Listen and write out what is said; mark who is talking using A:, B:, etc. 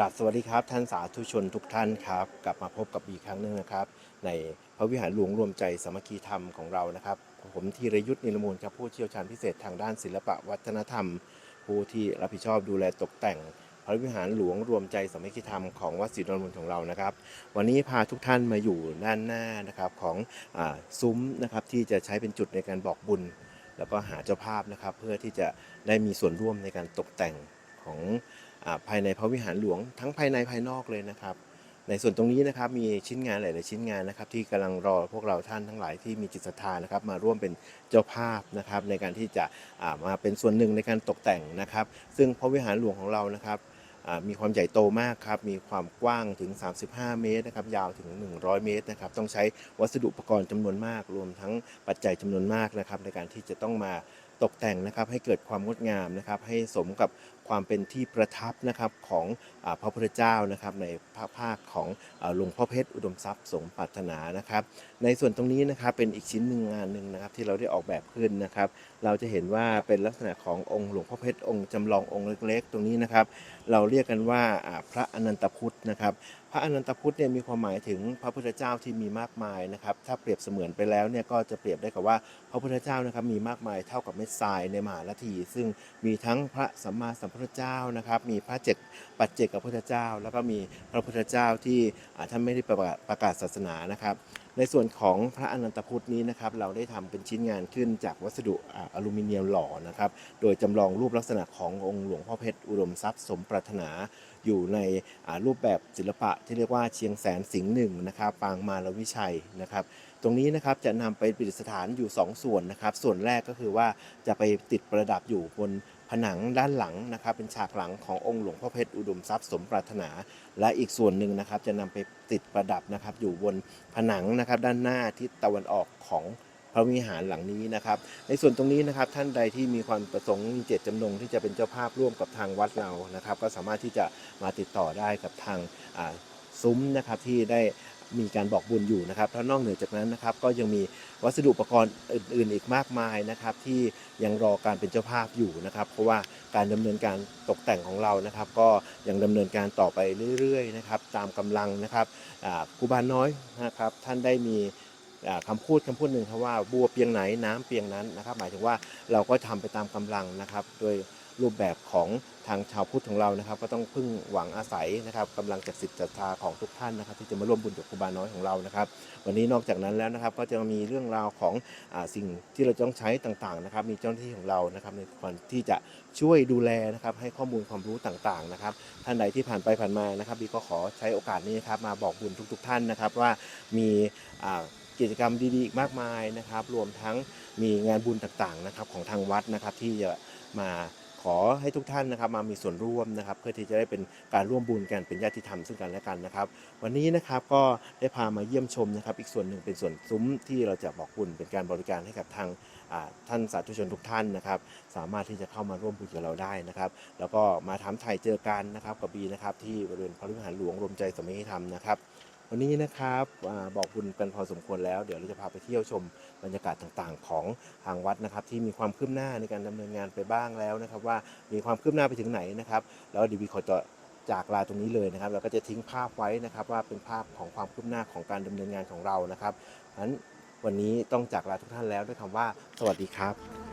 A: กราบสวัสดีครับท่านสาธุชนทุกท่านครับ กลับมาพบกับอีกครั้งหนึ่งนะครับ ในพระวิหารหลวงรวมใจสามัคคีธรรมของเรานะครับ ผมธีรยุทธ์นิรมูลครับผู้เชี่ยวชาญพิเศษทางด้านศิลปะวัฒนธรรม ผู้ที่รับผิดชอบดูแลตกแต่ง พระวิหารหลวงรวมใจสามัคคีธรรมของวัดศรีดอนมูลของเรานะครับ วันนี้พาทุกท่านมาอยู่ด้านหน้านะครับของอซุ้มนะครับที่จะใช้เป็นจุดในการบอกบุญ แล้วก็หาเจ้าภาพนะครับ เพื่อที่จะได้มีส่วนร่วมในการตกแต่งของ ภายในพระวิหารหลวงทั้งภายในภายนอกเลยนะครับ ในส่วนตรงนี้นะครับมีชิ้นงานหลาย ๆ ชิ้นงานนะครับ ที่กำลังรอพวกเราท่านทั้งหลายที่มีจิตศรัทธานะครับ มาร่วมเป็นเจ้าภาพนะครับ ในการที่จะามาเป็นส่วนหนึ่งในการตกแต่งนะครับ ซึ่งพระวิหารหลวงของเรานะครับมีความใหญ่โตมากครับ มีความกว้างถึง 35 เมตรนะครับ ยาวถึง 100 เมตรนะครับ ต้องใช้วัสดุอุปกรณ์จำนวนมาก รวมทั้งปัจจัยจำนวนมากนะครับ ในการที่จะต้องมาตกแต่งนะครับ ให้เกิดความงดงามนะครับ ให้สมกับ ความเป็นที่ประทับนะครับของอพระพุทธเจ้านะครับในภาคภาคของหลวงพ่อเพชรอุดมทรัพย์สมปรานานะครับ ในส่วนตรงนี้นะครับเป็นอีกชิ้นหนึ่งงานหนึ่งนะครับที่เราได้ออกแบบขึ้นนะครับ เราจะเห็นว่าเป็นลักษณะขององค์หลวงพ่อเพชรองค์จำลององค์เล็กๆ ตรงนี้นะครับ เราเรียกกันว่าพระอนันตพุทธนะครับพระอนันตพุทธเนี่ยมีความหมายถึงพระพุทธเจ้าที่มีมากมายนะครับ ถ้าเปรียบเสมือนไปแล้วเนี่ยก็จะเปรียบได้กับว่าพระพุทธเจ้านะครับมีมากมายเท่ากับเม็ดทรายในมหาลัทีซึ่งมีทั้งพระสัมมาสัมพุทธเจ้านะครับ มีพระเจกปัจเจกพระพุทธเจ้า แล้วก็มีพระพุทธเจ้าที่ท่านไม่ได้ประกาศประกาศศาสนานะครับ ในส่วนของพระอนันตพุทธนี้นะครับ เราได้ทำเป็นชิ้นงานขึ้นจากวัสดุออลูมิเนียมหล่อนะครับ โดยจำลองรูปลักษณะขององค์หลวงพ่อเพชรอุดมทรัพย์สมปรารถนาอยู่ในรูปแบบศิลปะที่เรียกว่าเชียงแสนสิงห์หนึ่งนะครับ ปางมารวิชัยนะครับตรงนี้นะครับจะนำไปประดิษฐานอยู่ 2 ส่วนนะครับ ส่วนแรกก็คือว่าจะไปติดประดับอยู่บน ผนังด้านหลังนะครับเป็นฉากหลังขององค์หลวงพ่อเพชรอุดมทรัพย์สมปรารถนา และอีกส่วนหนึ่งนะครับจะนำไปติดประดับนะครับอยู่บนผนังนะครับด้านหน้าทิศตะวันออกของพระวิหารหลังนี้นะครับ ในส่วนตรงนี้นะครับท่านใดที่มีความประสงค์มีเจตจำนงที่จะเป็นเจ้าภาพร่วมกับทางวัดเรานะครับ ก็สามารถที่จะมาติดต่อได้กับทางซุ้มนะครับที่ได้ มีการบอกบุญอยู่นะครับแล้วนอกเหนือจากนั้นนะครับก็ยังมีวัสดุอุปกรณ์อื่น ๆ อีกมากมายนะครับ ที่ยังรอการเป็นเจ้าภาพอยู่นะครับ เพราะว่าการดำเนินการตกแต่งของเรานะครับ ก็ยังดำเนินการต่อไปเรื่อย ๆ นะครับ ตามกำลังนะครับครูบาน้อยนะครับ ท่านได้มีอ่าคำพูดคำพูดหนึ่งครับว่าบัวเปียงไหนน้ำเปียงนั้นนะครับ หมายถึงว่าเราก็ทำไปตามกำลังนะครับ โดย รูปแบบของทางชาวพุทธของเรานะครับ ก็ต้องพึ่งหวังอาศัยนะครับกำลังจากสิทธิ์ศรัทธาของทุกท่านนะครับ ที่จะมาร่วมบุญกับครูบาน้อยของเรานะครับ วันนี้นอกจากนั้นแล้วนะครับ ก็จะมีเรื่องราวของอสิ่งที่เราต้องใช้ต่างๆนะครับ มีเจ้าหน้าที่ของเรานะครับในการที่จะช่วยดูแลนะครับ ให้ข้อมูลความรู้ต่างๆนะครับ ท่านใดที่ผ่านไปผ่านมานะครับบีก็ขอใช้โอกาสนี้นะครับมาบอกบุญทุก ๆ ท่านนะครับ ว่ามีกิจกรรมดีๆอีกมากมายนะครับ รวมทั้งมีงานบุญต่างๆนะครับของทางวัดนะครับที่จะมา ขอให้ทุกท่านนะครับมามีส่วนร่วมนะครับ เพื่อที่จะได้เป็นการร่วมบุญกันเป็นญาติธรรมซึ่งกันและกันนะครับ วันนี้นะครับก็ได้พามาเยี่ยมชมนะครับ อีกส่วนหนึ่งเป็นส่วนซุ้มที่เราจะบอกบุญเป็นการบริการให้กับทางท่านสาธุชนทุกท่านนะครับ สามารถที่จะเข้ามาร่วมบุญกับเราได้นะครับ แล้วก็มาถามไทยเจอกันนะครับกับบีนะครับที่บริเวณพระวิหารหลวงรวมใจสมัคคีธรรมนะครับ วันนี้นะครับอบอกบุญกันพอสมควรแล้ว เดี๋ยวเราจะพาไปเที่ยวชมบรรยากาศต่างๆ ของทางวัดนะครับ ที่มีความคืบหน้าในการดำเนินงานไปบ้างแล้วนะครับ ว่ามีความคืบหน้าไปถึงไหนนะครับ แล้วดีวีขอจะจากลาตรงนี้เลยนะครับเราก็จะทิ้งภาพไว้นะครับ ว่าเป็นภาพของความคืบหน้าของการดำเนินงานของเรานะครับงั้นวันนี้ต้องจากลาทุกท่านแล้วด้วยคำว่า สวัสดีครับ